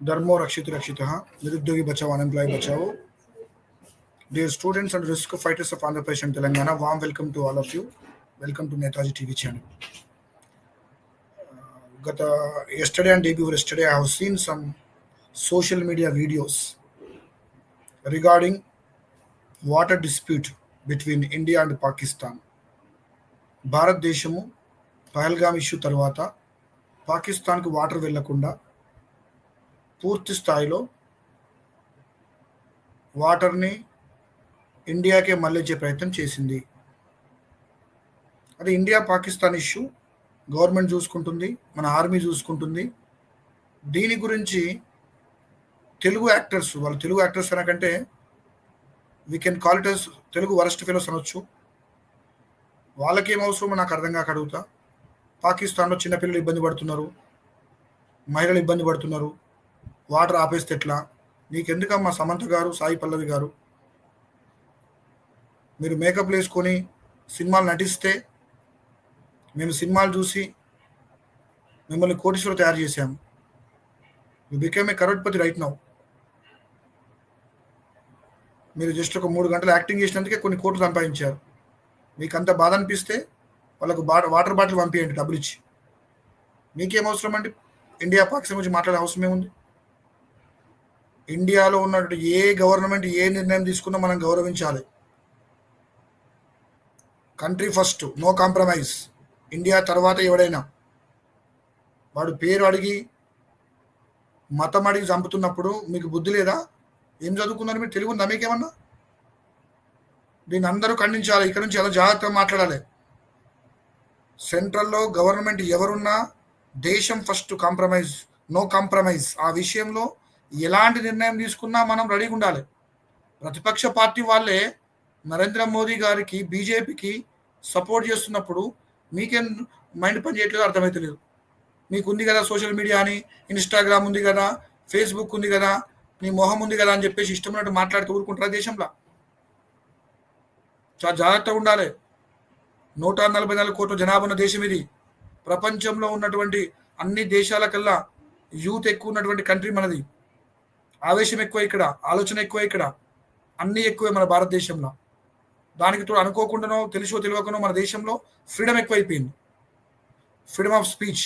ధర్మో రక్షిత రక్షిత నిరుద్యోగి బచావో unemploy Bachao dear students and risk fighters of Andhra Pradesh and Telangana warm welcome to all of you welcome to Netaji TV channel గత yesterday and day yesterday I have seen some social media videos regarding water dispute between India and Pakistan భారతదేశము Pahalgam issue తర్వాత పాకిస్తాన్కు water వెళ్ళకుండా పూర్తి స్థాయిలో వాటర్ని ఇండియాకే మళ్ళించే ప్రయత్నం చేసింది. అది ఇండియా పాకిస్తాన్ ఇష్యూ గవర్నమెంట్ చూసుకుంటుంది మన ఆర్మీ చూసుకుంటుంది. దీని గురించి తెలుగు యాక్టర్స్ వాళ్ళు Telugu actors అనకంటే we can call it Telugu worst fellows అనొచ్చు. వాళ్ళకి ఏం అవసరమో నాకు అర్థం కాక అడుగుతా. పాకిస్తాన్లో చిన్నపిల్లలు ఇబ్బంది పడుతున్నారు మహిళలు ఇబ్బంది పడుతున్నారు. వాటర్ ఆపేస్తే ఎట్లా? నీకెందుకమ్మా సమంత గారు సాయి పల్లవి గారు? మీరు మేకప్ వేసుకొని సినిమాలు నటిస్తే మేము సినిమాలు చూసి మిమ్మల్ని కోటీశ్వరు తయారు చేశాము. You became a crorepati right now మీరు జస్ట్ ఒక మూడు గంటలు యాక్టింగ్ చేసినందుకే కొన్ని కోట్లు సంపాదించారు. మీకు అంత బాధ అనిపిస్తే వాళ్ళకు బా వాటర్ బాటిల్ పంపించండి డబ్బులు ఇచ్చి. మీకేం అవసరం అండి? ఇండియా పాకిస్తాన్ గురించి మాట్లాడే అవసరం ఏముంది ఇండియాలో ఉన్నటువంటి ఏ గవర్నమెంట్ ఏ నిర్ణయం తీసుకున్నా మనం గౌరవించాలి. Country first no compromise. India తర్వాత ఎవడైనా. వాడు పేరు అడిగి మతం అడిగి చంపుతున్నప్పుడు మీకు బుద్ధి లేదా? ఏం చదువుకున్నారు మీరు? తెలుగు ఉందా మీకేమన్నా? దీన్ని అందరూ ఖండించాలి. ఇక్కడ నుంచి ఎలా జాగ్రత్తగా మాట్లాడాలి? సెంట్రల్లో గవర్నమెంట్ ఎవరున్నా దేశం ఫస్ట్ కాంప్రమైజ్ నో కాంప్రమైజ్. ఆ విషయంలో ఎలాంటి నిర్ణయం తీసుకున్నా మనం రెడీగా ఉండాలి. ప్రతిపక్ష పార్టీ వాళ్ళే నరేంద్ర మోదీ గారికి బీజేపీకి సపోర్ట్ చేస్తున్నప్పుడు మీకేం మైండ్ పని చేయట్లేదు అర్థమవుతలేదు మీకు ఉంది కదా సోషల్ మీడియా అని ఇన్స్టాగ్రామ్ ఉంది కదా ఫేస్బుక్ ఉంది కదా నీ మొహం ఉంది కదా అని చెప్పేసి ఇష్టమైనట్టు మాట్లాడుతూ ఊరుకుంటారా దేశంలో? చాలా జాగ్రత్తగా ఉండాలి. నూట నలభై నాలుగు కోట్ల జనాభా ఉన్న దేశం ఇది. ప్రపంచంలో ఉన్నటువంటి అన్ని దేశాల కల్లా యూత్ ఎక్కువ ఉన్నటువంటి కంట్రీ మనది. ఆవేశం ఎక్కువ ఇక్కడ ఆలోచన ఎక్కువ ఇక్కడ అన్నీ ఎక్కువే మన భారతదేశంలో. దానికి తోడు అనుకోకుండానో తెలుసో తెలియకనో మన దేశంలో ఫ్రీడమ్ ఎక్కువైపోయింది. ఫ్రీడమ్ ఆఫ్ స్పీచ్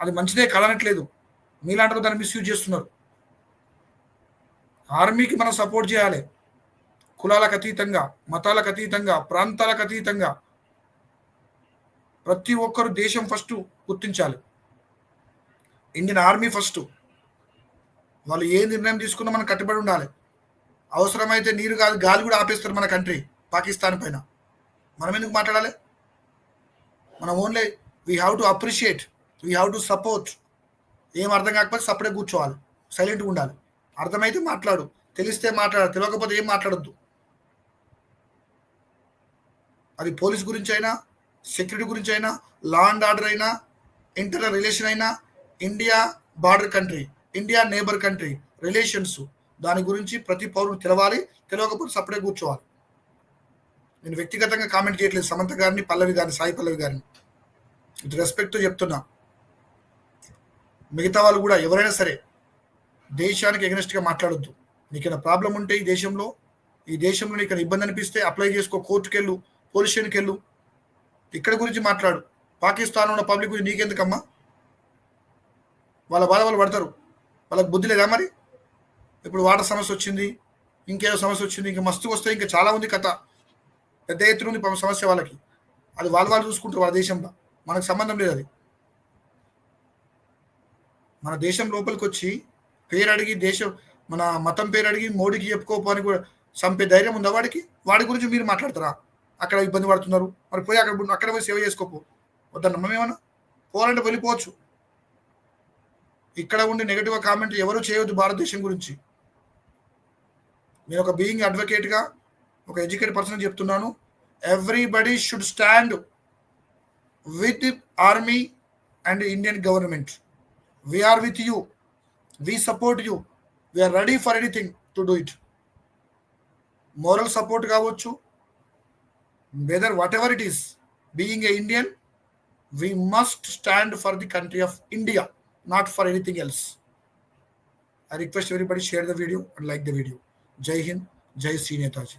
అది మంచిదే కలనట్లేదు మీలాంటి దాన్ని మిస్యూజ్ చేస్తున్నారు. ఆర్మీకి మనం సపోర్ట్ చేయాలి. కులాలకు అతీతంగా మతాలకు అతీతంగా ప్రాంతాలకు అతీతంగా ప్రతి ఒక్కరు దేశం ఫస్ట్ గుర్తించాలి. ఇండియన్ ఆర్మీ ఫస్ట్ వాళ్ళు ఏ నిర్ణయం తీసుకున్నా మనం కట్టుబడి ఉండాలి. అవసరమైతే నీరు కాదు గాలి కూడా ఆపేస్తారు మన కంట్రీ పాకిస్తాన్ పైన. మనం ఎందుకు మాట్లాడాలి? మనం only we have to appreciate we have to support ఏం అర్థం కాకపోతే సపరేట్ కూర్చోవాలి సైలెంట్గా ఉండాలి. అర్థమైతే మాట్లాడు తెలిస్తే మాట్లాడాలి తెలియకపోతే ఏం మాట్లాడద్దు. అది పోలీస్ గురించి అయినా సెక్యూరిటీ గురించి అయినా లా అండ్ ఆర్డర్ అయినా ఇంటర్ రిలేషన్ అయినా India border country India neighbour country relations దాని గురించి ప్రతి పౌరుడు తెలవాలి తెలియకపోతే సపరేట్ కూర్చోవాలి. నేను వ్యక్తిగతంగా కామెంట్ చేయట్లేదు. సమంత గారిని పల్లవి గారిని సాయి పల్లవి గారిని. విత్ రెస్పెక్ట్తో చెప్తున్నా. మిగతా వాళ్ళు కూడా ఎవరైనా సరే దేశానికి ఎగనెస్ట్గా మాట్లాడొద్దు. నీకైనా ప్రాబ్లం ఉంటే ఈ దేశంలో ఈ దేశంలో నీకు ఇబ్బంది అనిపిస్తే అప్లై చేసుకో. కోర్టుకి వెళ్ళు పోలీస్ స్టేషన్కి వెళ్ళు ఇక్కడ గురించి మాట్లాడు. పాకిస్తాన్ ఉన్న పబ్లిక్ గురించి నీకెందుకమ్మా? వాళ్ళ బాధ వాళ్ళు పడతారు. వాళ్ళకి బుద్ధి లేదా మరి? ఇప్పుడు వాటర్ సమస్య వచ్చింది ఇంకేదో సమస్య వచ్చింది ఇంకా మస్తు వస్తే ఇంకా చాలా ఉంది కథ. పెద్ద ఎత్తున ఉంది సమస్య వాళ్ళకి. అది వాళ్ళు వాళ్ళు చూసుకుంటారు వాళ్ళ దేశంలో. మనకు సంబంధం లేదు అది. మన దేశం లోపలికి వచ్చి పేరు అడిగి దేశం మన మతం పేరు అడిగి మోడీకి చెప్పుకోపోని కూడా చంపే ధైర్యం ఉందా వాడికి? వాడి గురించి మీరు మాట్లాడతారా? అక్కడ ఇబ్బంది పడుతున్నారు. మరి పోయి అక్కడ అక్కడ పోయి సేవ చేసుకోపో. వద్దన్న మేమేమన్నా పోవాలంటే వెళ్ళిపోవచ్చు. ఇక్కడ ఉండి నెగిటివ్ కామెంట్ ఎవరు చేయవద్దు భారతదేశం గురించి. నేను ఒక బీయింగ్ అడ్వకేట్గా ఒక ఎడ్యుకేటెడ్ పర్సన్ చెప్తున్నాను. Everybody should stand with army and Indian government we're with you we support you we're ready for anything to do it moral support కావచ్చు. Whether whatever it is being a Indian we must stand for the country of India not for anything else. I request everybody share the video and like the video. Jai Hind, Jai Sri Netaji.